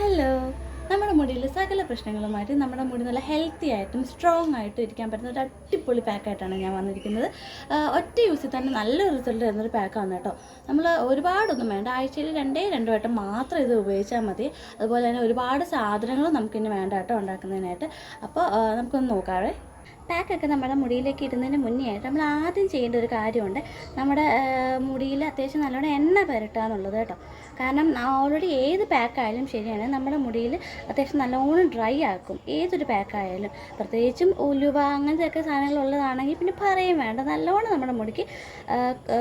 Hello നമ്മുടെ മുടിയിൽ സകല പ്രശ്നങ്ങളുമായിട്ട് നമ്മുടെ മുടി നല്ല ഹെൽത്തി ആയിട്ടും സ്ട്രോങ് ആയിട്ടും ഇരിക്കാൻ പറ്റുന്ന ഒരു അടിപൊളി പാക്കായിട്ടാണ് ഞാൻ വന്നിരിക്കുന്നത്. ഒറ്റ യൂസിൽ തന്നെ നല്ല റിസൾട്ട് തരുന്നൊരു പാക്കാണ് കേട്ടോ. നമ്മൾ ഒരുപാടൊന്നും വേണ്ട. ആഴ്ചയിൽ രണ്ടേ രണ്ടു വട്ടം മാത്രം ഇത് ഉപയോഗിച്ചാൽ മതി. അതുപോലെ തന്നെ ഒരുപാട് സാധനങ്ങളും നമുക്കിനി വേണ്ട കേട്ടോ ഉണ്ടാക്കുന്നതിനായിട്ട്. അപ്പോൾ നമുക്കൊന്ന് നോക്കാവേ. പാക്കൊക്കെ നമ്മുടെ മുടിയിലേക്ക് ഇടുന്നതിന് മുന്നേ ആയിട്ട് നമ്മൾ ആദ്യം ചെയ്യേണ്ട ഒരു കാര്യമുണ്ട്. നമ്മുടെ മുടിയിൽ അത്യാവശ്യം നല്ലോണം എണ്ണ പുരട്ടുക എന്നുള്ളത് കേട്ടോ. കാരണം ഓൾറെഡി ഏത് പാക്കായാലും ശരിയാണ് നമ്മുടെ മുടിയിൽ അത്യാവശ്യം നല്ലോണം ഡ്രൈ ആക്കും. ഏതൊരു പാക്കായാലും പ്രത്യേകിച്ചും ഉലുവ അങ്ങനത്തെയൊക്കെ സാധനങ്ങൾ ഉള്ളതാണെങ്കിൽ പിന്നെ പറയും വേണ്ട. നല്ലോണം നമ്മുടെ മുടിക്ക്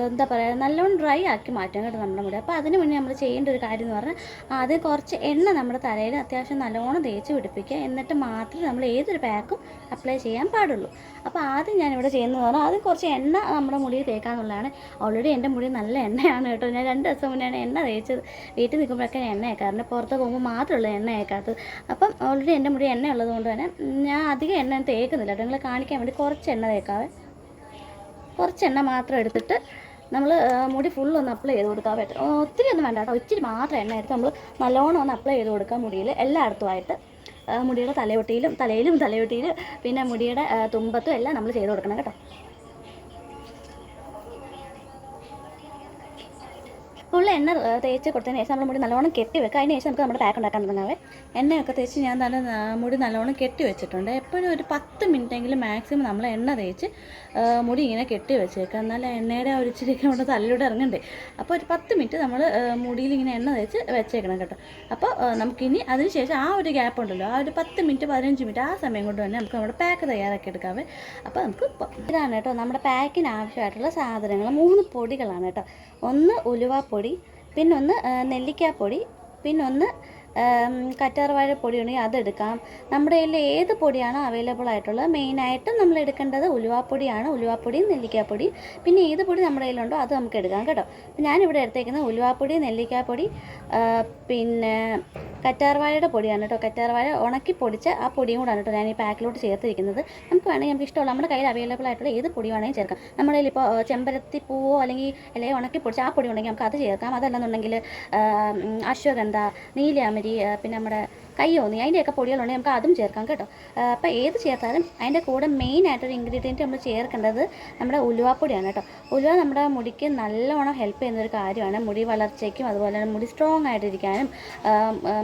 എന്താ പറയുക നല്ലോണം ഡ്രൈ ആക്കി മാറ്റും കേട്ടോ നമ്മുടെ മുടി. അപ്പോൾ അതിന് മുന്നേ നമ്മൾ ചെയ്യേണ്ട ഒരു കാര്യം എന്ന് പറഞ്ഞാൽ ആദ്യം കുറച്ച് എണ്ണ നമ്മുടെ തലയിൽ അത്യാവശ്യം നല്ലോണം തേച്ച് പിടിപ്പിക്കുക. എന്നിട്ട് മാത്രമേ നമ്മൾ ഏതൊരു പാക്കും അപ്ലൈ ചെയ്യാൻ പാടുള്ളൂ. അപ്പോൾ ആദ്യം ഞാനിവിടെ ചെയ്യുന്നത് പറഞ്ഞാൽ ആദ്യം കുറച്ച് എണ്ണ നമ്മുടെ മുടിയിൽ തേക്കാന്നുള്ളതാണ്. ഓൾറെഡി എന്റെ മുടി നല്ല എണ്ണയാണ് കേട്ടോ. ഞാൻ രണ്ട് ദിവസം മുന്നെയാണ് എണ്ണ തേച്ചത്. വീട്ടിൽ നിൽക്കുമ്പോഴൊക്കെ എണ്ണ തേക്കാറുണ്ട് പുറത്ത് പോകുമ്പോൾ മാത്രമുള്ള എണ്ണ തേക്കാത്തത്. അപ്പം ഓൾറെഡി എന്റെ മുടി എണ്ണ ഉള്ളത് കൊണ്ട് തന്നെ ഞാൻ അധികം എണ്ണ തേക്കുന്നില്ല കേട്ടോ. നിങ്ങൾ കാണിക്കാൻ വേണ്ടി കുറച്ച് എണ്ണ തേക്കാവേ. കുറച്ച് എണ്ണ മാത്രം എടുത്തിട്ട് നമ്മൾ മുടി ഫുൾ ഒന്ന് അപ്ലൈ ചെയ്ത് കൊടുക്കാൻ പറ്റും ഒത്തിരി ഒന്നും വേണ്ട കേട്ടോ. ഇച്ചിരി മാത്രം എണ്ണ എടുത്ത് നമ്മൾ നല്ലോണം ഒന്ന് അപ്ലൈ ചെയ്ത് കൊടുക്കാം മുടിയിൽ എല്ലായിടത്തുമായിട്ട് മുടിയുടെ തലയൊട്ടിയിലും തലയിലും തലയൊട്ടിയിലും പിന്നെ മുടിയുടെ തുമ്പത്തും എല്ലാം നമ്മൾ ചെയ്ത് കൊടുക്കണം കേട്ടോ. ഫുൾ എണ്ണ തേച്ച് കൊടുത്തതിന് ശേഷം നമ്മൾ മുടി നല്ലോണം കെട്ടി വെക്കുക അതിന് ശേഷം നമുക്ക് നമ്മുടെ പാക്ക് ഉണ്ടാക്കാൻ തുടങ്ങാവേ. എണ്ണയൊക്കെ തേച്ച് ഞാൻ തന്നെ മുടി നല്ലോണം കെട്ടി വെച്ചിട്ടുണ്ട്. എപ്പോഴും ഒരു പത്ത് മിനിറ്റെങ്കിലും മാക്സിമം നമ്മൾ എണ്ണ തേച്ച് മുടി ഇങ്ങനെ കെട്ടി വെച്ചേക്കാം. നല്ല എണ്ണയുടെ ആ ഒരു ഇച്ചിരിയൊക്കെ നമ്മുടെ തലയിലൂടെ ഇറങ്ങണ്ടേ? അപ്പോൾ ഒരു പത്ത് മിനിറ്റ് നമ്മൾ മുടിയിൽ ഇങ്ങനെ എണ്ണ തേച്ച് വെച്ചേക്കണം കേട്ടോ. അപ്പോൾ നമുക്കിനി അതിന് ശേഷം ആ ഒരു ഗ്യാപ്പ് ഉണ്ടല്ലോ. ആ ഒരു പത്ത് മിനിറ്റ് പതിനഞ്ച് മിനിറ്റ് ആ സമയം കൊണ്ട് തന്നെ നമുക്ക് നമ്മുടെ പാക്ക് തയ്യാറാക്കി എടുക്കാവേ. അപ്പോൾ നമുക്ക് ഇതാണ് കേട്ടോ. നമ്മുടെ പാക്കിന് ആവശ്യമായിട്ടുള്ള സാധനങ്ങൾ. മൂന്ന് പൊടികളാണ് കേട്ടോ. ഒന്ന് ഉലുവാപ്പൊടി പിന്നൊന്ന് നെല്ലിക്കാപ്പൊടി പിന്നൊന്ന് കറ്റാർവാഴ പൊടി ഉണ്ടെങ്കിൽ അതെടുക്കാം. നമ്മുടെ കയ്യിൽ ഏത് പൊടിയാണോ അവൈലബിൾ ആയിട്ടുള്ളത് മെയിനായിട്ട് നമ്മൾ എടുക്കേണ്ടത് ഉലുവാപ്പൊടിയാണ്. ഉലുവാപ്പൊടിയും നെല്ലിക്കാപ്പൊടിയും. പിന്നെ ഏത് പൊടി നമ്മുടെ കയ്യിലുണ്ടോ അത് നമുക്ക് എടുക്കാം കേട്ടോ. ഞാനിവിടെ എടുത്തേക്കുന്നത് ഉലുവാപ്പൊടി നെല്ലിക്കാപ്പൊടി പിന്നെ കറ്റാർവാഴയുടെ പൊടിയാണ് കേട്ടോ. കറ്റാർവാഴ ഉണക്കി പൊടിച്ച് ആ പൊടിയും കൂടാണ് കേട്ടോ ഞാൻ ഈ പാക്കിലോട്ട് ചേർത്തിരിക്കുന്നത്. നമുക്ക് വേണമെങ്കിൽ നമുക്ക് ഇഷ്ടമുള്ള നമ്മുടെ കയ്യിൽ അവൈലബിൾ ആയിട്ടുള്ള ഏത് പൊടി വേണമെങ്കിൽ ചേർക്കാം. നമ്മുടെ ഇപ്പോൾ ചെമ്പരത്തി പൂവോ അല്ലെങ്കിൽ അല്ലെങ്കിൽ ഉണക്കി പൊടിച്ച് ആ പൊടി ഉണ്ടെങ്കിൽ നമുക്ക് അത് ചേർക്കാം. അതല്ലെന്നുണ്ടെങ്കിൽ അശ്വഗന്ധ നീലയാമരി പിന്നെ നമ്മുടെ കയ്യോന്നി അതിന്റെയൊക്കെ പൊടികളുണ്ടെങ്കിൽ നമുക്ക് അതും ചേർക്കാം കേട്ടോ. അപ്പോൾ ഏത് ചേർത്താലും അതിന്റെ കൂടെ മെയിൻ ആയിട്ടൊരു ഇൻഗ്രീഡിയന്റ് നമ്മൾ ചേർക്കേണ്ടത് നമ്മുടെ ഉലുവാപ്പൊടിയാണ് കേട്ടോ. ഉലുവ നമ്മുടെ മുടിക്ക് നല്ലോണം ഹെൽപ്പ് ചെയ്യുന്നൊരു കാര്യമാണ്. മുടി വളർച്ചയ്ക്കും അതുപോലെ തന്നെ മുടി സ്ട്രോങ് ആയിട്ടിരിക്കാനും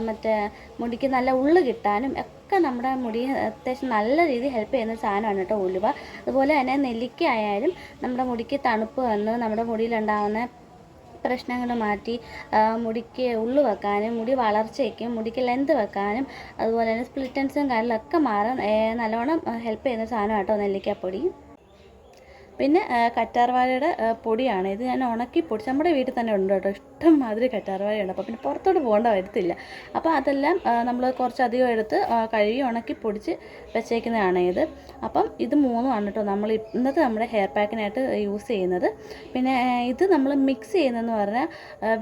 മറ്റേ മുടിക്ക് നല്ല ഉള്ളു കിട്ടാനും ഒക്കെ നമ്മുടെ മുടി അത്യാവശ്യം നല്ല രീതിയിൽ ഹെൽപ്പ് ചെയ്യുന്ന സാധനമാണ് കേട്ടോ ഉലുവ. അതുപോലെ തന്നെ നെല്ലിക്ക ആയാലും നമ്മുടെ മുടിക്ക് തണുപ്പ് വന്ന് നമ്മുടെ മുടിയിലുണ്ടാകുന്ന പ്രശ്നങ്ങൾ മാറ്റി മുടിക്ക് ഉള്ളു വെക്കാനും മുടി വളർച്ചയ്ക്കും മുടിക്ക് ലെന്ത് വെക്കാനും അതുപോലെ തന്നെ സ്പ്ലിറ്റൻസും കാര്യങ്ങളൊക്കെ മാറാൻ നല്ലോണം ഹെൽപ്പ് ചെയ്യുന്ന സാധനമാണ് കേട്ടോ നെല്ലിക്കാപ്പൊടി. പിന്നെ കറ്റാർവാഴയുടെ പൊടിയാണ്. ഇത് ഞാൻ ഉണക്കി പൊടിച്ച് നമ്മുടെ വീട്ടിൽ തന്നെ ഉണ്ട് കേട്ടോ. ഇഷ്ടം മാതിരി കറ്റാർവാഴയുണ്ട്. അപ്പോൾ പിന്നെ പുറത്തോട്ട് പോകേണ്ട വരത്തില്ല. അപ്പോൾ അതെല്ലാം നമ്മൾ കുറച്ചധികം എടുത്ത് കഴുകി ഉണക്കി പൊടിച്ച് വെച്ചേക്കുന്നതാണ് ഇത്. അപ്പം ഇത് മൂന്നുമാണ് കേട്ടോ. നമ്മൾ ഇന്നത്തെ നമ്മുടെ ഹെയർ പാക്കിനായിട്ട് യൂസ് ചെയ്യുന്നത്. പിന്നെ ഇത് നമ്മൾ മിക്സ് ചെയ്യുന്നതെന്ന് പറഞ്ഞാൽ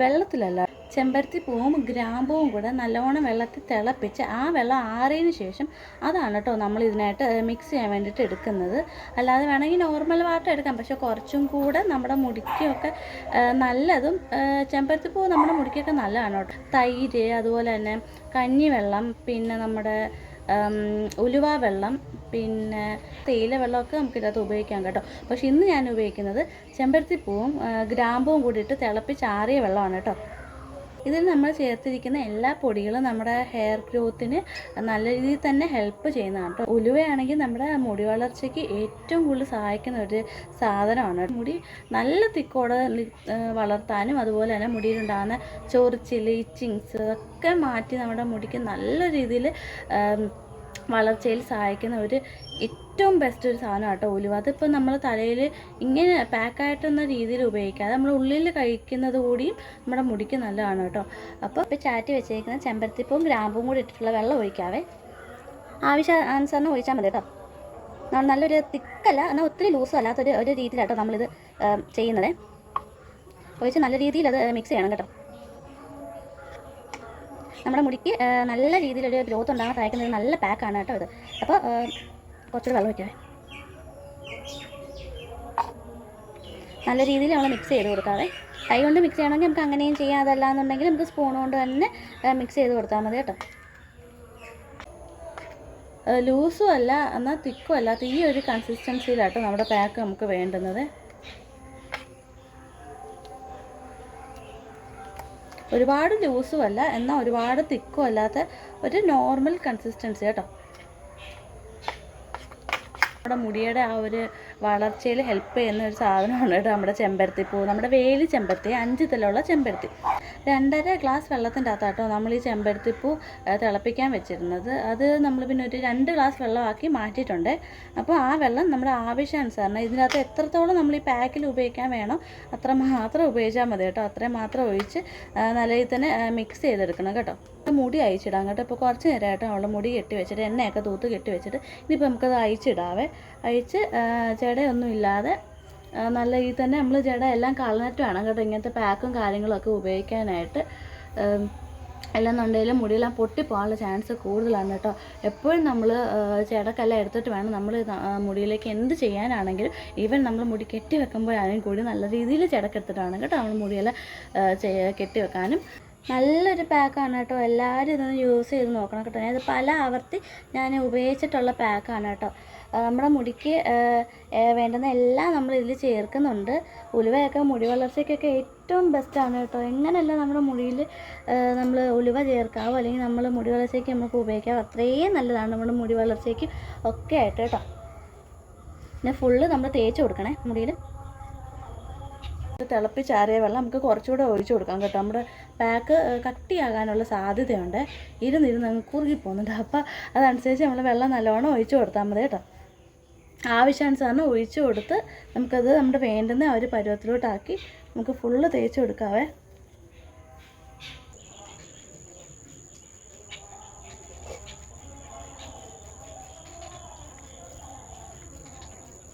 വെള്ളത്തിലല്ല. ചെമ്പരത്തി പൂവും ഗ്രാമ്പൂവും കൂടെ നല്ലവണ്ണം വെള്ളത്തിൽ തിളപ്പിച്ച് ആ വെള്ളം ആറിയതിന് ശേഷം അതാണ് കേട്ടോ നമ്മൾ ഇതിനായിട്ട് മിക്സ് ചെയ്യാൻ വേണ്ടിയിട്ട് എടുക്കുന്നത്. അല്ലാതെ വേണമെങ്കിൽ നോർമൽ വാട്ടർ എടുക്കാം. പക്ഷെ കുറച്ചും കൂടെ നമ്മുടെ മുടിക്കൊക്കെ നല്ലതും ചെമ്പരത്തി പൂവ് നമ്മുടെ മുടിക്കൊക്കെ നല്ലതാണ് കേട്ടോ തൈര് അതുപോലെ തന്നെ കഞ്ഞിവെള്ളം പിന്നെ നമ്മുടെ ഉലുവ വെള്ളം പിന്നെ തേയില വെള്ളമൊക്കെ നമുക്ക് ഇതിനകത്ത് ഉപയോഗിക്കാം കേട്ടോ. പക്ഷെ ഇന്ന് ഞാൻ ഉപയോഗിക്കുന്നത് ചെമ്പരത്തി പൂവും ആ, ഗ്രാമ്പൂവും കൂടിയിട്ട് തിളപ്പിച്ചാറിയ വെള്ളമാണ് കേട്ടോ ഇതിൽ നമ്മൾ ചേർത്തിരിക്കുന്ന എല്ലാ പൊടികളും നമ്മുടെ ഹെയർ ഗ്രോത്തിന് നല്ല രീതിയിൽ തന്നെ ഹെൽപ്പ് ചെയ്യുന്നതാണ് കേട്ടോ. ഉലുവയാണെങ്കിൽ നമ്മുടെ മുടി വളർച്ചയ്ക്ക് ഏറ്റവും കൂടുതൽ സഹായിക്കുന്ന ഒരു സാധനമാണ് മുടി നല്ല തിക്കോടെ വളർത്താനും അതുപോലെ തന്നെ മുടിയിലുണ്ടാകുന്ന ചൊറിച്ചിൽ ഇച്ചിങ്സ് ഒക്കെ മാറ്റി നമ്മുടെ മുടിക്ക് നല്ല രീതിയിൽ വളർച്ചയിൽ സഹായിക്കുന്ന ഒരു ഏറ്റവും ബെസ്റ്റ് ഒരു സാധനം കേട്ടോ ഉലുവ. അതിപ്പോൾ നമ്മൾ തലയിൽ ഇങ്ങനെ പാക്കായിട്ടുന്ന രീതിയിൽ ഉപയോഗിക്കാതെ നമ്മൾ ഉള്ളിൽ കഴിക്കുന്നത് കൂടിയും നമ്മുടെ മുടിക്ക് നല്ലതാണ് കേട്ടോ. അപ്പോൾ ഇപ്പോൾ ചാറ്റി വെച്ചേക്കുന്ന ചെമ്പരത്തിപ്പവും ഗ്രാമ്പും കൂടി ഇട്ടിട്ടുള്ള വെള്ളം ഒഴിക്കാവേ. ആവശ്യാനുസരണം ഒഴിച്ചാൽ മതി കേട്ടോ. നല്ലൊരു തിക്കല്ല എന്നാൽ ഒത്തിരി ലൂസും അല്ലാത്തൊരു ഒരു രീതിയിലാട്ടോ നമ്മളിത് ചെയ്യുന്നത്. ഒഴിച്ച് നല്ല രീതിയിൽ അത് മിക്സ് ചെയ്യണം കേട്ടോ. നമ്മുടെ മുടിക്ക് നല്ല രീതിയിലൊരു ഗ്രോത്ത് ഉണ്ടാകാൻ സഹായിക്കുന്ന ഒരു നല്ല പാക്കാണ് കേട്ടോ ഇത്. അപ്പോൾ കുറച്ചുകൂടി വെള്ളം വയ്ക്കാവേ നല്ല രീതിയിൽ നമ്മൾ മിക്സ് ചെയ്ത് കൊടുക്കാവേ. കൈ കൊണ്ട് മിക്സ് ചെയ്യണമെങ്കിൽ നമുക്ക് അങ്ങനെയും ചെയ്യാം. അതല്ലാന്നുണ്ടെങ്കിൽ നമുക്ക് സ്പൂൺ കൊണ്ട് തന്നെ മിക്സ് ചെയ്ത് കൊടുത്താൽ മതി കേട്ടോ. ലൂസും അല്ല എന്നാൽ തിക്കും അല്ല. ഈ ഒരു കൺസിസ്റ്റൻസിയിലാട്ടോ നമ്മുടെ പാക്ക് നമുക്ക് വേണ്ടുന്നത്. ഒരുപാട് ലൂസും അല്ല എന്നാൽ ഒരുപാട് തിക്കും അല്ലാത്ത ഒരു നോർമൽ കൺസിസ്റ്റൻസി കേട്ടോ നമ്മുടെ മുടിയുടെ ആ ഒരു വളർച്ചയിൽ ഹെൽപ്പ് ചെയ്യുന്ന ഒരു സാധനമാണ് കേട്ടോ നമ്മുടെ ചെമ്പരത്തിപ്പൂ നമ്മുടെ വേലി ചെമ്പരത്തി അഞ്ച് തലമുള്ള ചെമ്പരത്തി. രണ്ടര ഗ്ലാസ് വെള്ളത്തിന്റെ അകത്താട്ടോ നമ്മൾ ഈ ചെമ്പരത്തിപ്പൂ തിളപ്പിക്കാൻ വെച്ചിരുന്നത്. അത് നമ്മൾ പിന്നെ ഒരു രണ്ട് ഗ്ലാസ് വെള്ളമാക്കി മാറ്റിയിട്ടുണ്ട്. അപ്പോൾ ആ വെള്ളം നമ്മുടെ ആവശ്യാനുസരണം ഇതിനകത്ത് എത്രത്തോളം നമ്മൾ ഈ പാക്കിൽ ഉപയോഗിക്കാൻ വേണം അത്ര മാത്രം ഉപയോഗിച്ചാൽ മതി കേട്ടോ. അത്രയും മാത്രം ഒഴിച്ച് നല്ല തന്നെ മിക്സ് ചെയ്തെടുക്കണം കേട്ടോ. മുടി അയച്ചിടാം കേട്ടോ. ഇപ്പോൾ കുറച്ച് നേരമായിട്ട് നമ്മൾ മുടി കെട്ടി വെച്ചിട്ട് എണ്ണയൊക്കെ തൂത്ത് കെട്ടി വെച്ചിട്ട് ഇനിയിപ്പോൾ നമുക്കത് അയച്ചിടാവേ അയച്ച് ആ, ജടയൊന്നും ഇല്ലാതെ നല്ല രീതിയിൽ തന്നെ നമ്മൾ ജട എല്ലാം കളഞ്ഞിട്ട് വേണം കേട്ടോ ഇങ്ങനത്തെ പാക്കും കാര്യങ്ങളൊക്കെ ഉപയോഗിക്കാനായിട്ട്. എല്ലാം അല്ലെന്നുണ്ടെങ്കിലും മുടിയെല്ലാം പൊട്ടിപ്പോകാനുള്ള ചാൻസ് കൂടുതലാണ് കേട്ടോ. എപ്പോഴും നമ്മൾ ജടക്കെല്ലാം എടുത്തിട്ട് വേണം നമ്മൾ മുടിയിലേക്ക് എന്ത് ചെയ്യാനാണെങ്കിലും ഈവൻ നമ്മൾ മുടി കെട്ടി വെക്കുമ്പോഴാണെങ്കിൽ കൂടി നല്ല രീതിയിൽ ജടക്കെടുത്തിട്ട് വേണം കേട്ടോ നമ്മൾ മുടിയെല്ലാം കെട്ടി വെക്കാനും. നല്ലൊരു പാക്കാണ് കേട്ടോ. എല്ലാവരും ഇതൊന്ന് യൂസ് ചെയ്ത് നോക്കണം കേട്ടോ. ഇത് പല ആവർത്തി ഞാൻ ഉപയോഗിച്ചിട്ടുള്ള പാക്കാണ് കേട്ടോ. നമ്മുടെ മുടിക്ക് വേണ്ടുന്ന എല്ലാം നമ്മൾ ഇതിൽ ചേർക്കുന്നുണ്ട്. ഉലുവയൊക്കെ മുടി വളർച്ചയ്ക്കൊക്കെ ഏറ്റവും ബെസ്റ്റാണ് കേട്ടോ. എങ്ങനെയല്ല നമ്മുടെ മുടിയിൽ നമ്മൾ ഉലുവ ചേർക്കാവോ? അല്ലെങ്കിൽ നമ്മൾ മുടി വളർച്ചയ്ക്ക് നമുക്ക് ഉപയോഗിക്കാവോ? അത്രയും നല്ലതാണ് നമ്മുടെ മുടി വളർച്ചയ്ക്ക് ഒക്കെ ആയിട്ട് കേട്ടോ. പിന്നെ ഫുള്ള് നമ്മൾ തേച്ച് കൊടുക്കണേ മുടിയിൽ. തിളപ്പിച്ചാറിയ വെള്ളം നമുക്ക് കുറച്ചുകൂടെ ഒഴിച്ചു കൊടുക്കാം കേട്ടോ. നമ്മുടെ പാക്ക് കട്ടിയാകാനുള്ള സാധ്യതയുണ്ട്. ഇരുന്നിരുന്ന് അങ്ങ് കുറുകി പോകുന്നുണ്ട്. അപ്പോൾ അതനുസരിച്ച് നമ്മൾ വെള്ളം നല്ലോണം ഒഴിച്ചു കൊടുത്താൽ മതി കേട്ടോ. ആവശ്യാനുസരണം ഒഴിച്ചു കൊടുത്ത് നമുക്കത് നമ്മുടെ വേണ്ടുന്ന ആ ഒരു പരുവത്തിലോട്ടാക്കി നമുക്ക് ഫുള്ള് തേച്ച് കൊടുക്കാവേ.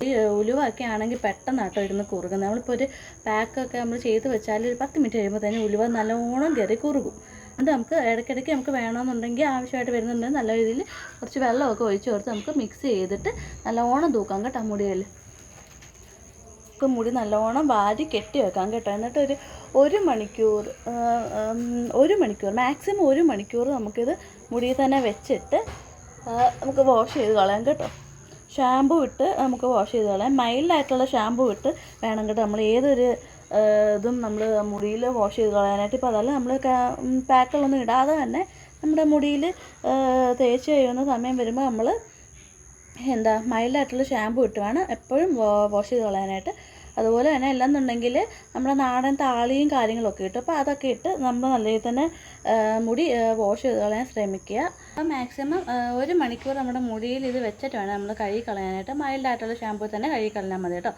ഈ ഉലുവൊക്കെ ആണെങ്കിൽ പെട്ടെന്ന് കേട്ടോ ഇരുന്ന് കുറുകുന്നത്. നമ്മളിപ്പോൾ ഒരു പാക്കൊക്കെ നമ്മൾ ചെയ്ത് വെച്ചാൽ ഒരു പത്ത് മിനിറ്റ് കഴിയുമ്പോൾ തന്നെ ഉലുവ നല്ലോണം കയറി കുറുകും. അതുകൊണ്ട് നമുക്ക് ഇടയ്ക്കിടയ്ക്ക് നമുക്ക് വേണമെന്നുണ്ടെങ്കിൽ ആവശ്യമായിട്ട് വരുന്നുണ്ടെങ്കിൽ നല്ല രീതിയിൽ കുറച്ച് വെള്ളമൊക്കെ ഒഴിച്ച് കൊടുത്ത് നമുക്ക് മിക്സ് ചെയ്തിട്ട് നല്ലോണം തൂക്കാം കേട്ടോ മുടിയിൽ. നമുക്ക് മുടി നല്ലോണം വാരി കെട്ടി വെക്കാം കേട്ടോ. എന്നിട്ട് ഒരു ഒരു മണിക്കൂർ ഒരു മണിക്കൂർ മാക്സിമം ഒരു മണിക്കൂർ നമുക്കിത് മുടിയിൽ തന്നെ വെച്ചിട്ട് നമുക്ക് വാഷ് ചെയ്ത് കളയാം കേട്ടോ. ഷാമ്പു ഇട്ട് നമുക്ക് വാഷ് ചെയ്ത് കളയാം. മൈൽഡായിട്ടുള്ള ഷാമ്പു ഇട്ട് വേണം കേട്ടോ. നമ്മൾ ഏതൊരു ഇതും നമ്മൾ മുടിയിൽ വാഷ് ചെയ്ത് കളയാനായിട്ട് ഇപ്പോൾ അതല്ല നമ്മൾ പാക്കുകളൊന്നും ഇടാതെ തന്നെ നമ്മുടെ മുടിയിൽ തേച്ച് കഴിയുന്ന സമയം വരുമ്പോൾ നമ്മൾ എന്താ മൈൽഡായിട്ടുള്ള ഷാമ്പു ഇട്ട് വേണം എപ്പോഴും വാഷ് ചെയ്ത് കളയാനായിട്ട്. അതുപോലെ തന്നെ അല്ലെന്നുണ്ടെങ്കിൽ നമ്മുടെ നാടൻ താളിയും കാര്യങ്ങളൊക്കെ ഇട്ട് അപ്പോൾ അതൊക്കെ ഇട്ട് നമ്മൾ നല്ല രീതിയിൽ തന്നെ മുടി വാഷ് ചെയ്ത് കളയാൻ ശ്രമിക്കുക. അപ്പോൾ മാക്സിമം ഒരു മണിക്കൂർ നമ്മുടെ മുടിയിൽ ഇത് വെച്ചിട്ട് വേണം നമ്മൾ കഴുകി കളയാനായിട്ട് മൈൽഡായിട്ടുള്ള ഷാമ്പു തന്നെ കഴുകി കളഞ്ഞാൽ മതി കേട്ടോ.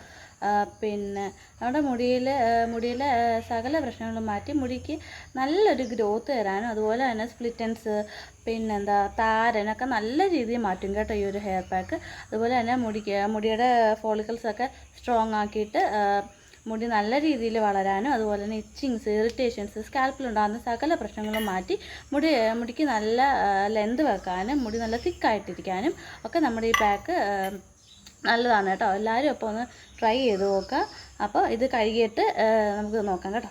പിന്നെ നമ്മുടെ മുടിയിൽ മുടിയിലെ സകല പ്രശ്നങ്ങളും മാറ്റി മുടിക്ക് നല്ലൊരു ഗ്രോത്ത് തരാനും അതുപോലെ തന്നെ സ്പ്ലിറ്റൻസ് പിന്നെന്താ താരനൊക്കെ നല്ല രീതിയിൽ മാറ്റും കേട്ടോ ഈ ഒരു ഹെയർ പാക്ക് അതുപോലെ തന്നെ മുടിക്ക് മുടിയുടെ ഫോളിക്കിൾസൊക്കെ സ്ട്രോങ് ആക്കിയിട്ട് മുടി നല്ല രീതിയിൽ വളരാനും അതുപോലെ തന്നെ ഇച്ചിങ്സ് ഇറിറ്റേഷൻസ് സ്കാൽപ്പിലുണ്ടാകുന്ന സകല പ്രശ്നങ്ങളും മാറ്റി മുടി മുടിക്ക് നല്ല ലെന്ത് വെക്കാനും മുടി നല്ല തിക്കായിട്ടിരിക്കാനും ഒക്കെ നമ്മുടെ ഈ പാക്ക് നല്ലതാണ് കേട്ടോ. എല്ലാവരും അപ്പോൾ ഒന്ന് ട്രൈ ചെയ്ത് നോക്കുക അപ്പോൾ ഇത് കഴുകിയിട്ട് നമുക്ക് നോക്കാം കേട്ടോ.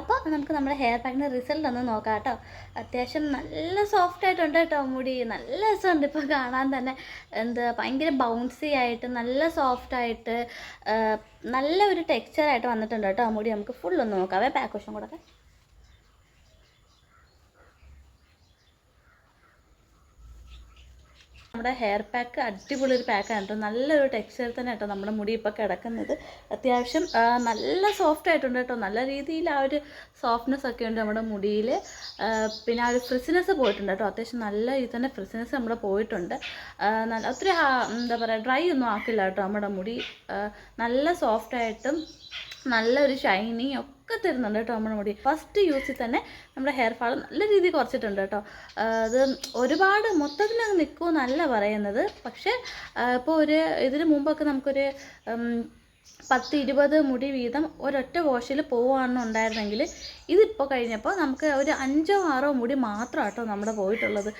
അപ്പോൾ നമുക്ക് നമ്മുടെ ഹെയർ പാക്കിന്റെ റിസൾട്ട് ഒന്ന് നോക്കാം കേട്ടോ. അത്യാവശ്യം നല്ല സോഫ്റ്റ് ആയിട്ടുണ്ട് കേട്ടോ മുടി. നല്ല രസമുണ്ട് ഇപ്പോൾ കാണാൻ തന്നെ. എന്താ ഭയങ്കര ബൗൺസി ആയിട്ട് നല്ല സോഫ്റ്റ് ആയിട്ട് നല്ല ഒരു ടെക്സ്ചറായിട്ട് വന്നിട്ടുണ്ട് കേട്ടോ മുടി. നമുക്ക് ഫുൾ ഒന്ന് നോക്കാവേ പാക്ക് വശം കൂടെ നമ്മുടെ ഹെയർ പാക്ക് അടിപൊളി ഒരു പാക്കാണ് കേട്ടോ നല്ലൊരു ടെക്സ്ചർ തന്നെ കേട്ടോ നമ്മുടെ മുടി ഇപ്പോൾ കിടക്കുന്നത്. അത്യാവശ്യം നല്ല സോഫ്റ്റ് ആയിട്ടുണ്ട് കേട്ടോ നല്ല രീതിയിൽ ആ ഒരു സോഫ്റ്റ്നെസ് ഒക്കെ ഉണ്ട് നമ്മുടെ മുടിയിൽ പിന്നെ ആ ഒരു ഫ്രിസിനെസ് പോയിട്ടുണ്ട് കേട്ടോ അത്യാവശ്യം നല്ല രീതിയിൽ തന്നെ ഫ്രിസിനെസ് നമ്മുടെ പോയിട്ടുണ്ട്. നല്ല ഒത്തിരി എന്താ പറയുക ഡ്രൈ ഒന്നും ആക്കില്ല കേട്ടോ നമ്മുടെ മുടി. നല്ല സോഫ്റ്റ് ആയിട്ടും നല്ലൊരു ഷൈനി ഒക്കെ തരുന്നുണ്ട് കേട്ടോ നമ്മുടെ മുടി. ഫസ്റ്റ് യൂസിൽ തന്നെ നമ്മുടെ ഹെയർ ഫാൾ നല്ല രീതിയിൽ കുറച്ചിട്ടുണ്ട് കേട്ടോ. അത് ഒരുപാട് മൊത്തത്തിൽ അങ്ങ് നിൽക്കുമെന്നല്ല പറയുന്നത്. പക്ഷേ ഇപ്പോൾ ഒരു ഇതിന് മുമ്പൊക്കെ നമുക്കൊരു പത്ത് ഇരുപത് മുടി വീതം ഒരൊറ്റ വാഷിൽ പോവുകയാണെന്നുണ്ടായിരുന്നെങ്കിൽ ഇതിപ്പോൾ കഴിഞ്ഞപ്പോൾ നമുക്ക് ഒരു അഞ്ചോ ആറോ മുടി മാത്രം കേട്ടോ നമ്മുടെ പോയിട്ടുള്ളത്.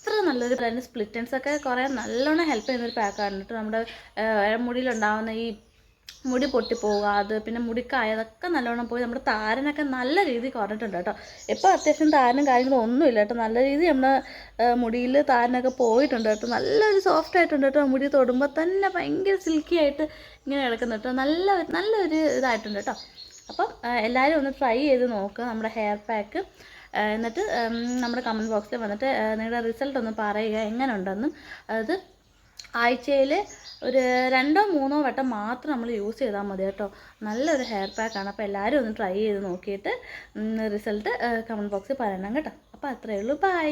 അത്ര നല്ലൊരു അതിന്റെ സ്പ്ലിറ്റൻസ് ഒക്കെ കുറേ നല്ലോണം ഹെൽപ്പ് ചെയ്യുന്നൊരു പാക്കാണ് കേട്ടോ നമ്മുടെ മുടിയിലുണ്ടാകുന്ന ഈ മുടി പൊട്ടിപ്പോകാതെ പിന്നെ മുടിക്കായതൊക്കെ നല്ലോണം പോയി നമ്മുടെ താരനൊക്കെ നല്ല രീതിയിൽ കുറഞ്ഞിട്ടുണ്ട് കേട്ടോ. ഇപ്പോൾ അത്യാവശ്യം താരനും കാര്യങ്ങളും ഒന്നുമില്ല കേട്ടോ. നല്ല രീതിയിൽ നമ്മുടെ മുടിയിൽ താരനൊക്കെ പോയിട്ടുണ്ട് കേട്ടോ. നല്ലൊരു സോഫ്റ്റ് ആയിട്ടുണ്ട് കേട്ടോ. മുടി തൊടുമ്പോൾ തന്നെ ഭയങ്കര സിൽക്കി ആയിട്ട് ഇങ്ങനെ കിടക്കുന്നു കേട്ടോ. നല്ല നല്ലൊരു ഇതായിട്ടുണ്ട് കേട്ടോ. അപ്പം എല്ലാവരും ഒന്ന് ട്രൈ ചെയ്ത് നോക്കുക നമ്മുടെ ഹെയർ പാക്ക് എന്നിട്ട് നമ്മുടെ കമന്റ് ബോക്സിൽ വന്നിട്ട് നിങ്ങളുടെ റിസൾട്ട് ഒന്ന് പറയുക എങ്ങനെ ഉണ്ടെന്നും അത് ആഴ്ചയിൽ ഒരു രണ്ടോ മൂന്നോ വട്ടം മാത്രം നമ്മൾ യൂസ് ചെയ്താൽ മതി കേട്ടോ. നല്ലൊരു ഹെയർ പാക്കാണ് അപ്പോൾ എല്ലാവരും ഒന്ന് ട്രൈ ചെയ്ത് നോക്കിയിട്ട് റിസൾട്ട് കമന്റ് ബോക്സിൽ പറയണം കേട്ടോ. അപ്പോൾ അത്രയേ ഉള്ളൂ. ബൈ